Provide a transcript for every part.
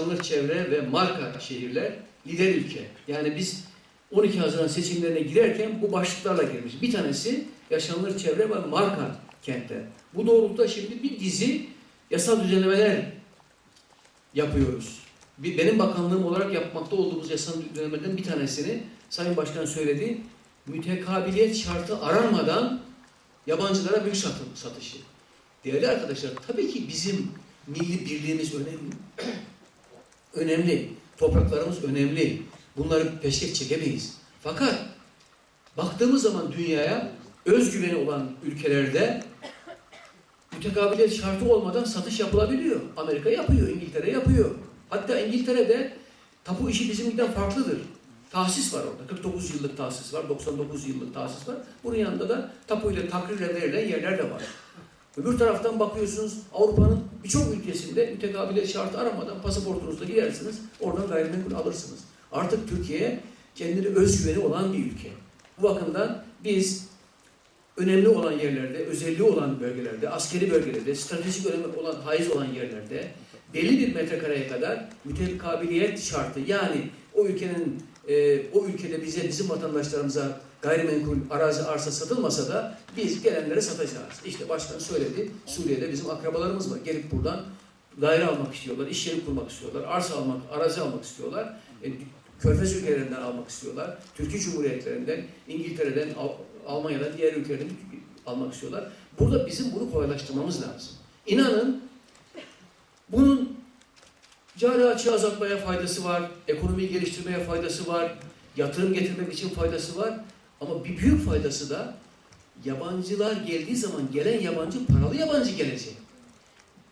yaşanılır çevre ve marka şehirler lider ülke. Yani biz 12 Haziran seçimlerine girerken bu başlıklarla girmiş. Bir tanesi yaşanılır çevre ve marka kentler. Bu doğrultuda şimdi bir dizi yasal düzenlemeler yapıyoruz. Bir, benim bakanlığım olarak yapmakta olduğumuz yasal düzenlemelerden bir tanesini Sayın Başkan söyledi. Mütekabiliyet şartı aranmadan yabancılara mülk satı, satışı. Değerli arkadaşlar, tabii ki bizim milli birliğimiz önemli. Önemli. Topraklarımız önemli. Bunları peşkeş çekemeyiz. Fakat baktığımız zaman dünyaya özgüveni olan ülkelerde mütekabiliyet şartı olmadan satış yapılabiliyor. Amerika yapıyor, İngiltere yapıyor. Hatta İngiltere'de tapu işi bizimkinden farklıdır. Tahsis var orada. 49 yıllık tahsis var, 99 yıllık tahsis var. Bunun yanında da tapu ile takrirle verilen yerler de var. Öbür taraftan bakıyorsunuz Avrupa'nın birçok ülkesinde mütekabiliyet şartı aramadan pasaportunuzla gidersiniz, oradan gayrimenkul alırsınız. Artık Türkiye kendine özgüveni olan bir ülke. Bu bakımdan biz önemli olan yerlerde, özelliği olan bölgelerde, askeri bölgelerde, stratejik önemi olan, haiz olan yerlerde belli bir metrekareye kadar mütekabiliyet şartı yani o ülkenin e, o ülkede bize bizim vatandaşlarımıza gayrimenkul arazi arsa satılmasa da biz gelenlere satacağız. İşte başkan söyledi. Suriye'de bizim akrabalarımız var. Gelip buradan daire almak istiyorlar, iş yeri kurmak istiyorlar, arsa almak, arazi almak istiyorlar. E, Körfez ülkelerinden almak istiyorlar. Türkiye Cumhuriyetlerinden, İngiltere'den, Al- Almanya'dan, diğer ülkelerden almak istiyorlar. Burada bizim bunu kolaylaştırmamız lazım. İnanın bunun cari açığı azaltmaya faydası var, ekonomiyi geliştirmeye faydası var, yatırım getirmek için faydası var. Ama bir büyük faydası da yabancılar geldiği zaman gelen yabancı paralı yabancı gelecek.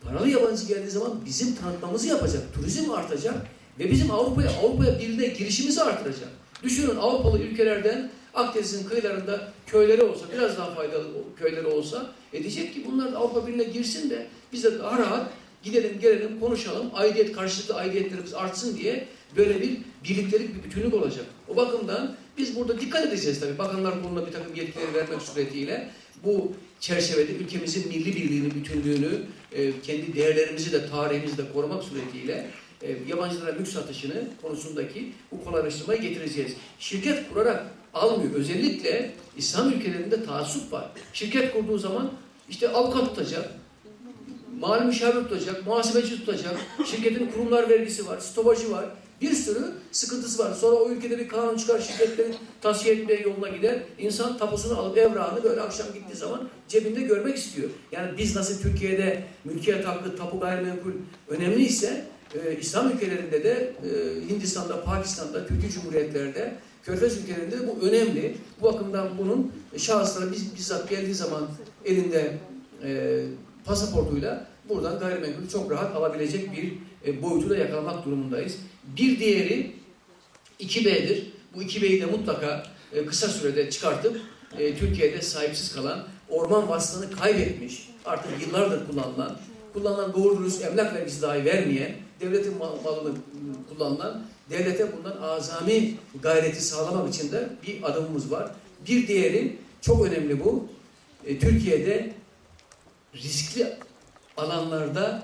Paralı yabancı geldiği zaman bizim tanıtmamızı yapacak, turizm artacak ve bizim Avrupa'ya Avrupa'ya birliğe girişimizi artıracak. Düşünün Avrupalı ülkelerden Akdeniz'in kıyılarında köyleri olsa, biraz daha faydalı köyleri olsa, e diyecek ki bunlar da Avrupa Birliği'ne girsin de biz de daha rahat gidelim, gelelim, konuşalım, aidiyet, karşılıklı aidiyetlerimiz artsın diye böyle bir birliktelik, bir bütünlük olacak. O bakımdan biz burada dikkat edeceğiz tabii. Bakanlar kuruluna bir takım yetkileri vermek suretiyle bu çerçevede ülkemizin milli birliğini, bütünlüğünü, e, kendi değerlerimizi de, tarihimizi de korumak suretiyle e, yabancılara mülk satışını konusundaki bu kolaylaştırmayı getireceğiz. Şirket kurarak almıyor. Özellikle İslam ülkelerinde taassup var. Şirket kurduğu zaman işte avukat tutacak, mali müşavir tutacak, muhasebeci tutacak, şirketin kurumlar vergisi var, stopajı var. Bir sürü sıkıntısı var. Sonra o ülkede bir kanun çıkar, şirketlerin tasfiye etmeye yoluna gider. İnsan tapusunu alıp evrağını böyle akşam gittiği zaman cebinde görmek istiyor. Yani biz nasıl Türkiye'de mülkiyet hakkı, tapu gayrimenkul önemliyse e, İslam ülkelerinde de e, Hindistan'da, Pakistan'da, Türkiye Cumhuriyetlerinde, Körfez ülkelerinde de bu önemli. Bu bakımdan bunun şahıslara biz, bizzat geldiği zaman elinde e, pasaportuyla buradan gayrimenkulü çok rahat alabilecek bir e, boyutu da yakalamak durumundayız. Bir diğeri 2B'dir. Bu 2B'yi de mutlaka e, kısa sürede çıkartıp e, Türkiye'de sahipsiz kalan, orman vasfını kaybetmiş, artık yıllardır kullanılan, kullanılan doğru dürüst emlak vergisi dahi vermeyen, devletin mal- malını kullanılan, devlete bundan azami gayreti sağlamak için de bir adımımız var. Bir diğeri, çok önemli bu, e, Türkiye'de riskli alanlarda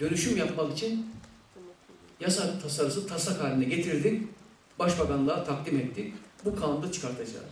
dönüşüm yapmak için yasa tasarısı taslak haline getirdik. Başbakanlığa takdim ettik. Bu kanunu çıkartacağız.